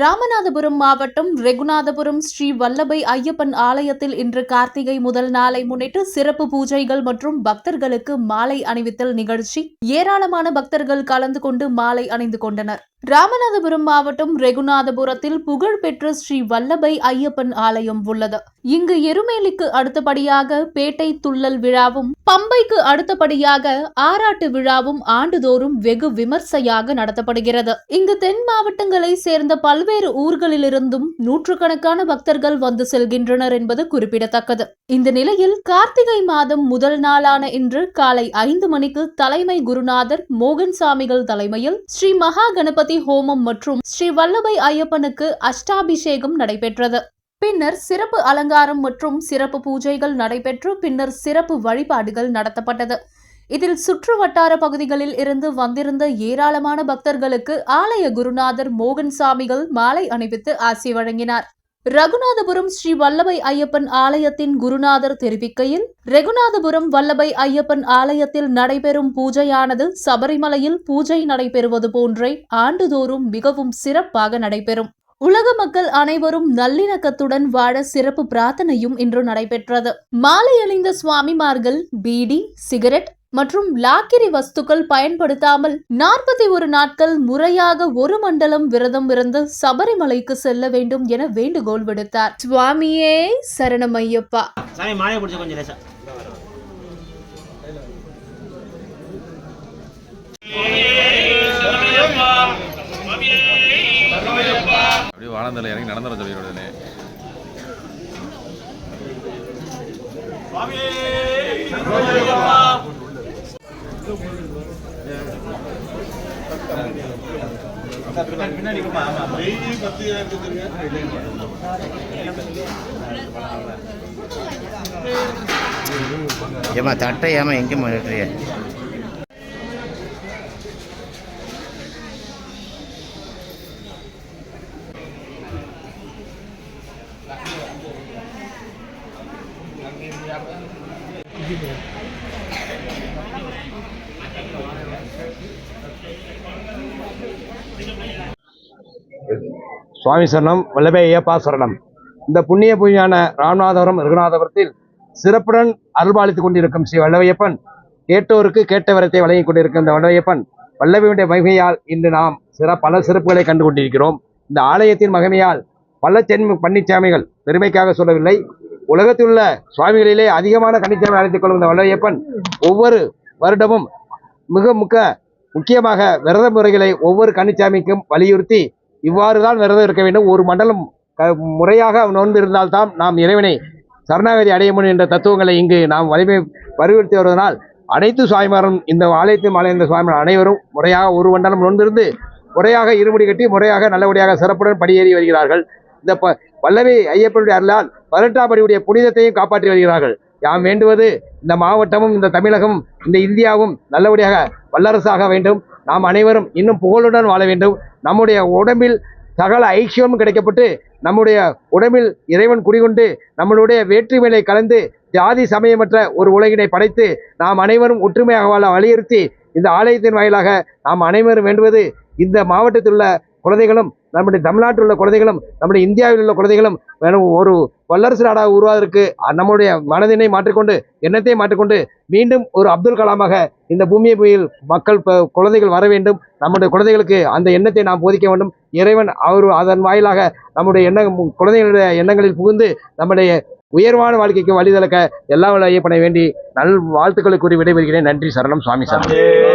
ராமநாதபுரம் மாவட்டம் ரெகுநாதபுரம் ஸ்ரீ வல்லபை ஐயப்பன் ஆலயத்தில் இன்று கார்த்திகை முதல் நாளை முன்னிட்டு சிறப்பு பூஜைகள் மற்றும் பக்தர்களுக்கு மாலை அணிவித்தல் நிகழ்ச்சி. ஏராளமான பக்தர்கள் கலந்து கொண்டு மாலை அணிந்து கொண்டனர். ராமநாதபுரம் மாவட்டம் ரெகுநாதபுரத்தில் புகழ்பெற்ற ஸ்ரீ வல்லபை ஐயப்பன் ஆலயம் உள்ளது. இங்கு எருமேலிக்கு அடுத்தபடியாக பேட்டை துள்ளல் விழாவும் பம்பைக்கு அடுத்தபடியாக ஆராட்டு விழாவும் ஆண்டுதோறும் வெகு விமர்சையாக நடத்தப்படுகிறது. இங்கு தென் மாவட்டங்களை சேர்ந்த பல்வேறு ஊர்களிலிருந்தும் நூற்றுக்கணக்கான பக்தர்கள் வந்து செல்கின்றனர் என்பது குறிப்பிடத்தக்கது. இந்த நிலையில் கார்த்திகை மாதம் முதல் நாளான இன்று காலை ஐந்து மணிக்கு தலைமை குருநாதர் மோகன் சாமிகள் தலைமையில் ஸ்ரீ மகா கணபதி ஹோமம் மற்றும் ஸ்ரீ வல்லபை ஐயப்பனுக்கு அஷ்டாபிஷேகம் நடைபெற்றது. பின்னர் சிறப்பு அலங்காரம் மற்றும் சிறப்பு பூஜைகள் நடைபெற்று பின்னர் சிறப்பு வழிபாடுகள் நடத்தப்பட்டது. இதில் சுற்று வட்டார பகுதிகளில் இருந்து வந்திருந்த ஏராளமான பக்தர்களுக்கு ஆலய குருநாதர் மோகன் சாமிகள் மாலை அணிவித்து ஆசி வழங்கினார். ரகுநாதபுரம் ஸ்ரீ வல்லபை ஐயப்பன் ஆலயத்தின் குருநாதர் தெரிவிக்கையில் ரகுநாதபுரம் வல்லபை ஐயப்பன் ஆலயத்தில் நடைபெறும் பூஜையானது சபரிமலையில் பூஜை நடைபெறுவது போன்றே ஆண்டுதோறும் மிகவும் சிறப்பாக நடைபெறும். உலக மக்கள் அனைவரும் நல்லிணக்கத்துடன் வாழ சிறப்பு பிரார்த்தனையும் இன்று நடைபெற்றது. மாலை அணிந்த சுவாமிமார்கள் பீடி சிகரெட் மற்றும் லாக்கிரி வஸ்துக்கள் பயன்படுத்தாமல் நாற்பத்தி ஒரு நாட்கள் முறையாக ஒரு மண்டலம் விரதம் இருந்து சபரிமலைக்கு செல்ல வேண்டும் என வேண்டுகோள் விடுத்தார். சுவாமியே சரணமையப்பா. அப்படியே வாழந்தல இறங்கி நடந்துட சொல்லி உடனே ஏமா தட்டை ஏமா எங்கே மாட்டுறிய சுவாமி சரணம் வல்லபே ஐயப்பா சரணம். இந்த புண்ணிய பூமியான ராமநாதபுரம் ரகுநாதபுரத்தில் சிறப்புடன் அருள்பாலித்துக் கொண்டிருக்கும் ஸ்ரீ வல்லவையப்பன் கேட்டோருக்கு கேட்டவரத்தை வழங்கிக் கொண்டிருக்கும் இந்த வல்லவையப்பன் வல்லபையுடைய மகிமையால் இன்று நாம் சிற பல சிறப்புகளை கண்டு கொண்டிருக்கிறோம் இந்த ஆலயத்தின் மகிமையால் பல தென் பன்னிச்சாமிகள் பெருமைக்காக சொல்லவில்லை உலகத்தில் உள்ள சுவாமிகளிலே அதிகமான கன்னிச்சாமி அழைத்துக் கொள்ளும் இந்த வல்லவையப்பன் ஒவ்வொரு வருடமும் மிக முக்க முக்கியமாக விரத முறைகளை ஒவ்வொரு கன்னிச்சாமிக்கும் வலியுறுத்தி இவ்வாறு தான் விரதம் இருக்க வேண்டும். ஒரு மண்டலம் க- முறையாக நோன்பு இருந்தால்தான் நாம் இறைவனை சரணாகதி அடைய முடியும் என்ற தத்துவங்களை இங்கு நாம் வலிமை வலியுறுத்தி வருவதனால் அனைத்து சுவாமிமாரும் இந்த ஆலயத்தில் மாலையந்த சுவாமிகள் அனைவரும் முறையாக ஒரு மண்டலம் நோன்பிருந்து முறையாக இருமுடி கட்டி முறையாக நல்லபடியாக சிறப்புடன் படியேறி வருகிறார்கள். இந்த ப ஐயப்பனுடைய அருளால் பதினெட்டாம் படியுடைய புனிதத்தையும் காப்பாற்றி வருகிறார்கள். யாம் வேண்டுவது இந்த மாவட்டமும் இந்த தமிழகமும் இந்த இந்தியாவும் நல்லபடியாக வல்லரசாக வேண்டும். நாம் அனைவரும் இன்னும் புகழுடன் வாழ வேண்டும். நம்முடைய உடம்பில் சகல ஐக்கியமும் கிடைக்கப்பட்டு நம்முடைய உடம்பில் இறைவன் குடிகொண்டு நம்மளுடைய வேற்றுமையை கலந்து ஜாதி சமயமற்ற ஒரு உலகினை படைத்து நாம் அனைவரும் ஒற்றுமையாக வாழ வலியுறுத்தி இந்த ஆலயத்தின் வாயிலாக நாம் அனைவரும் வேண்டுவது இந்த மாவட்டத்தில் உள்ள குழந்தைகளும் நம்முடைய தமிழ்நாட்டில் உள்ள குழந்தைகளும் நம்முடைய இந்தியாவில் உள்ள குழந்தைகளும் ஒரு வல்லரசு நாடாக உருவாவதற்கு நம்முடைய மனதினை மாற்றிக்கொண்டு எண்ணத்தை மாற்றிக்கொண்டு மீண்டும் ஒரு அப்துல் கலாமாக இந்த பூமியை புயில் மக்கள் குழந்தைகள் வர வேண்டும். நம்முடைய குழந்தைகளுக்கு அந்த எண்ணத்தை நாம் போதிக்க வேண்டும். இறைவன் அவர் அதன் வாயிலாக நம்முடைய எண்ண குழந்தைகளுடைய எண்ணங்களில் புகுந்து நம்முடைய உயர்வான வாழ்க்கைக்கு வழிதளக்க எல்லா வல்ல ஐயப்பனை வேண்டி நல் வாழ்த்துக்களுக்கு கூறி விடைபெறுகிறேன். நன்றி சரணம் சுவாமி சரணம்.